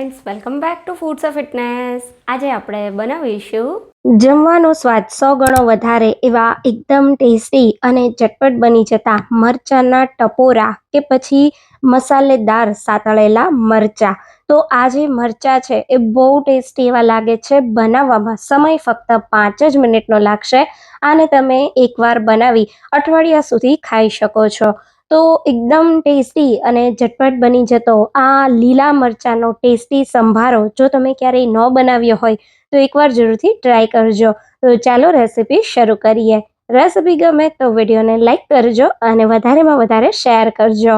Friends welcome back to foods of fitness આજે આપણે બનાવીશું જમવાનો સ્વાદ સો ગણો વધારે એવા એકદમ ટેસ્ટી અને ચટપટ બની જતા મરચાંના ટપોરા કે પછી મસાલેદાર સાતળેલા મરચાં. તો આ જે મરચાં છે એ બહુ ટેસ્ટી એવા લાગે છે, બનાવવામાં સમય ફક્ત પાંચ જ મિનિટનો લાગશે. આને તમે એકવાર બનાવી અઠવાડિયા સુધી ખાઈ શકો છો. તો એકદમ ટેસ્ટી અને ઝટપટ બની જતો આ લીલા મરચાંનો ટેસ્ટી સંભારો જો તમે ક્યારેય ન બનાવ્યો હોય, તો એકવાર જરૂરથી ટ્રાય કરજો. તો ચાલો રેસીપી શરૂ કરીએ. રેસીપી ગમે તો વિડીયોને લાઈક કરજો અને વધારેમાં વધારે શેર કરજો.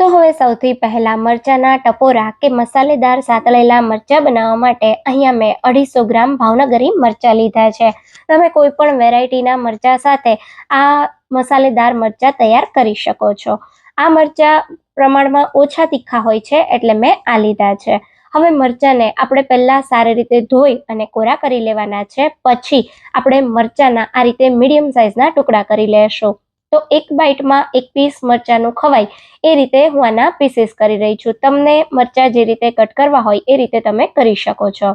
તો હવે સૌથી પહેલાં મરચાંના ટપોરા કે મસાલેદાર સાતળેલા મરચાં બનાવવા માટે અહીંયા મેં અઢીસો ગ્રામ ભાવનગરી મરચાં લીધા છે. તમે કોઈ પણ વેરાયટીના મરચાં સાથે આ મસાલેદાર મરચાં તૈયાર કરી શકો છો. આ મરચાં પ્રમાણમાં ઓછા તીખા હોય છે એટલે મેં આ લીધા છે. હવે મરચાંને આપણે પહેલાં સારી રીતે ધોઈ અને કોરા કરી લેવાના છે. પછી આપણે મરચાંના આ રીતે મીડિયમ સાઇઝના ટુકડા કરી લેશું. તો એક બાઇટમાં એક પીસ મરચાંનું ખવાય એ રીતે હું આના પીસીસ કરી રહી છું. તમને મરચાં જે રીતે કટ કરવા હોય એ રીતે તમે કરી શકો છો.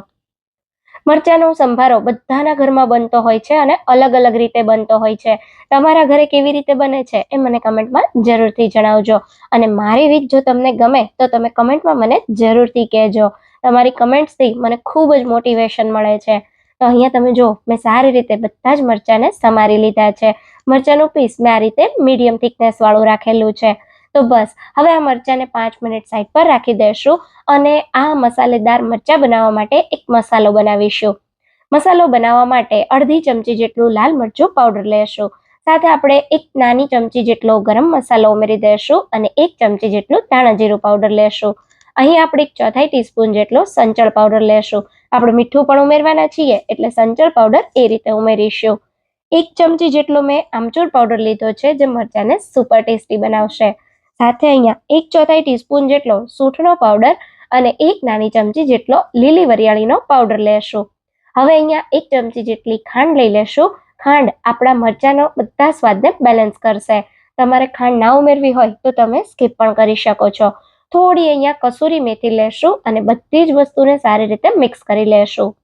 મરચાંનો સંભારો બધાના ઘરમાં બનતો હોય છે અને અલગ અલગ રીતે બનતો હોય છે. તમારા ઘરે કેવી રીતે બને છે એ મને કમેન્ટમાં જરૂરથી જણાવજો. અને મારી રીત જો તમને ગમે તો તમે કમેન્ટમાં મને જરૂરથી કહેજો. તમારી કમેન્ટ્સથી મને ખૂબ જ મોટિવેશન મળે છે. તો અહીંયા તમે જો મેં સારી રીતે બધા જ મરચાંને સમારી લીધા છે. મરચાંનું પીસ મેં આ રીતે મીડિયમ થિકનેસ વાળું રાખેલું છે. તો બસ, હવે આ મરચાંને પાંચ મિનિટ સાઈડ પર રાખી દઈશું અને આ મસાલેદાર મરચાં બનાવવા માટે એક મસાલો બનાવીશું. મસાલો બનાવવા માટે અડધી ચમચી જેટલું લાલ મરચું પાવડર લેશું સાથે આપણે એક નાની ચમચી જેટલો ગરમ મસાલો ઉમેરી દઈશું અને એક ચમચી જેટલું ધાણા જીરું પાવડર લેશું અહીં આપણે એક ચોથાઈ ટીસ્પૂન જેટલો સંચળ પાવડર લેશું આપણે મીઠું પણ ઉમેરવાના છીએ, એટલે સંચળ પાવડર એ રીતે ઉમેરીશું. એક ચમચી જેટલો મેં આમચૂર પાવડર લીધો છે, જે મરચાંને સુપર ટેસ્ટી બનાવશે. સાથે અહીંયા એક ચોથાઈ ટીસ્પૂન જેટલો સૂંઠનો પાવડર અને એક નાની ચમચી જેટલો લીલી વરિયાળીનો પાવડર લેશું. હવે અહીંયા એક ચમચી જેટલી ખાંડ લઈ લેશું. ખાંડ આપણા મરચાંનો બધા સ્વાદને બેલેન્સ કરશે. તમારે ખાંડ ના ઉમેરવી હોય તો તમે સ્કીપ પણ કરી શકો છો. થોડી અહીંયા કસૂરી મેથી લેશું અને બધી જ વસ્તુને સારી રીતે મિક્સ કરી લેશું.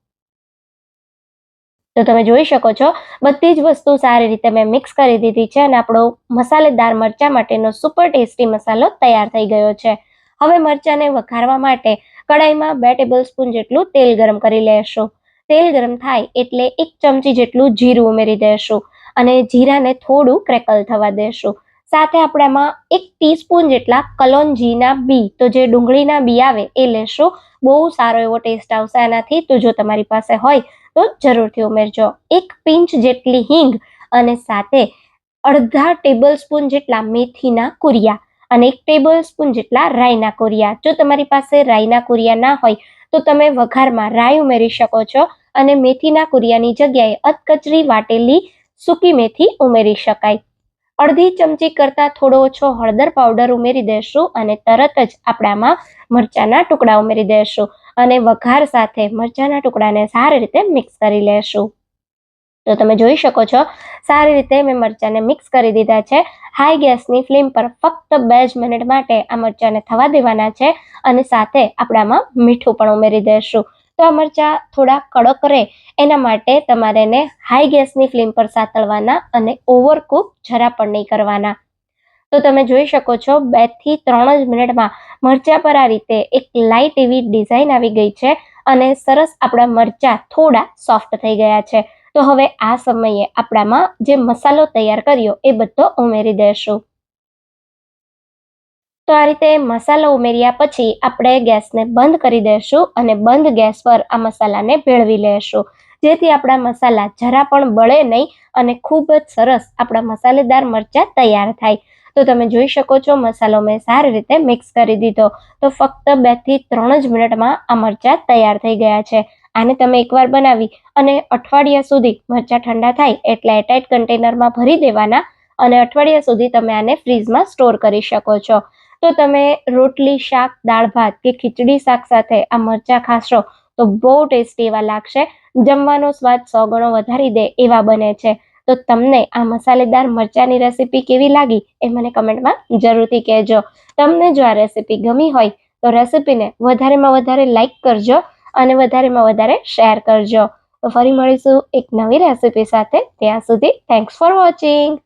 તો તમે જોઈ શકો છો, બધી જ વસ્તુ સારી રીતે મેં મિક્સ કરી દીધી છે અને આપણો મસાલેદાર મરચા માટેનો સુપર ટેસ્ટી મસાલો તૈયાર થઈ ગયો છે. હવે મરચાંને વઘારવા માટે કડાઈમાં બે ટેબલ સ્પૂન જેટલું તેલ ગરમ કરી લેશું. તેલ ગરમ થાય એટલે એક ચમચી જેટલું જીરું ઉમેરી દેશું અને જીરાને થોડું ક્રેકલ થવા દેશું. સાથે આપણે એમાં એક ટીસ્પૂન જેટલા કલોંજીના બી, તો જે ડુંગળીના બી આવે એ લેશો. બહુ સારો એવો ટેસ્ટ આવશે એનાથી તો જો તમારી પાસે હોય તો જરૂરથી ઉમેરજો. એક પિંચ જેટલી હિંગ અને સાથે અડધા ટેબલ સ્પૂન જેટલા મેથીના કુરિયા અને એક ટેબલ સ્પૂન જેટલા રાઈના કુરિયા. જો તમારી પાસે રાઈના કુરિયા ના હોય, તો તમે વઘારમાં રાઈ ઉમેરી શકો છો અને મેથીના કુરિયાની જગ્યાએ અધકચરી વાટેલી સૂકી મેથી ઉમેરી શકાય. અડધી ચમચી કરતાં થોડો ઓછો હળદર પાવડર ઉમેરી દેશું અને તરત જ આપણામાં મરચાંના ટુકડા ઉમેરી દેશું. અને વઘાર સાથે મરચાંના ટુકડાને સારી રીતે મિક્સ કરી લેશું. તો તમે જોઈ શકો છો, સારી રીતે મેં મરચાંને મિક્સ કરી દીધા છે. હાઈ ગેસની ફ્લેમ પર ફક્ત બે જ મિનિટ માટે આ મરચાંને થવા દેવાના છે અને સાથે આપણામાં મીઠું પણ ઉમેરી દઈશું તો આ મરચાં થોડા કડક રહે, એના માટે તમારે એને હાઈ ગેસની ફ્લેમ પર સાતળવાના અને ઓવરકુક જરા પણ નહીં કરવાના. તો તમે જોઈ શકો છો, બેથી ત્રણ જ મિનિટમાં મરચાં પર આ રીતે એક લાઇટ એવી ડિઝાઇન આવી ગઈ છે અને સરસ આપણા મરચાં થોડા સોફ્ટ થઈ ગયા છે. તો હવે આ સમયે આપણામાં જે મસાલો તૈયાર કર્યો એ બધો ઉમેરી દેશું. તો આ રીતે મસાલો ઉમેર્યા પછી આપણે ગેસને બંધ કરી દઈશું અને બંધ ગેસ પર આ મસાલાને ભેળવી લેશું. જેથી આપણા મસાલા જરા પણ બળે નહીં અને ખૂબ જ સરસ આપણા મસાલેદાર મરચાં તૈયાર થાય. તો તમે જોઈ શકો છો, મસાલો મેં સારી રીતે મિક્સ કરી દીધો. તો ફક્ત બેથી ત્રણ જ મિનિટમાં આ મરચાં તૈયાર થઈ ગયા છે. આને તમે એકવાર બનાવી અને અઠવાડિયા સુધી મરચાં ઠંડા થાય એટલે એટાઈટ કન્ટેનરમાં ભરી દેવાના અને અઠવાડિયા સુધી તમે આને ફ્રીઝમાં સ્ટોર કરી શકો છો. તો તમે રોટલી, શાક, દાળ, ભાત કે ખીચડી શાક સાથે આ મરચાં ખાશો તો બહુ ટેસ્ટી એવા લાગશે. જમવાનો સ્વાદ સો ગણો વધારી દે એવા બને છે. તો તમને આ મસાલેદાર મરચાંની રેસીપી કેવી લાગી એ મને કમેન્ટમાં જરૂરથી કહેજો. તમને જો આ રેસીપી ગમી હોય તો રેસીપીને વધારેમાં વધારે લાઈક કરજો અને વધારેમાં વધારે શેર કરજો. તો ફરી મળીશું એક નવી રેસીપી સાથે. ત્યાં સુધી થેન્ક્સ ફોર વોચિંગ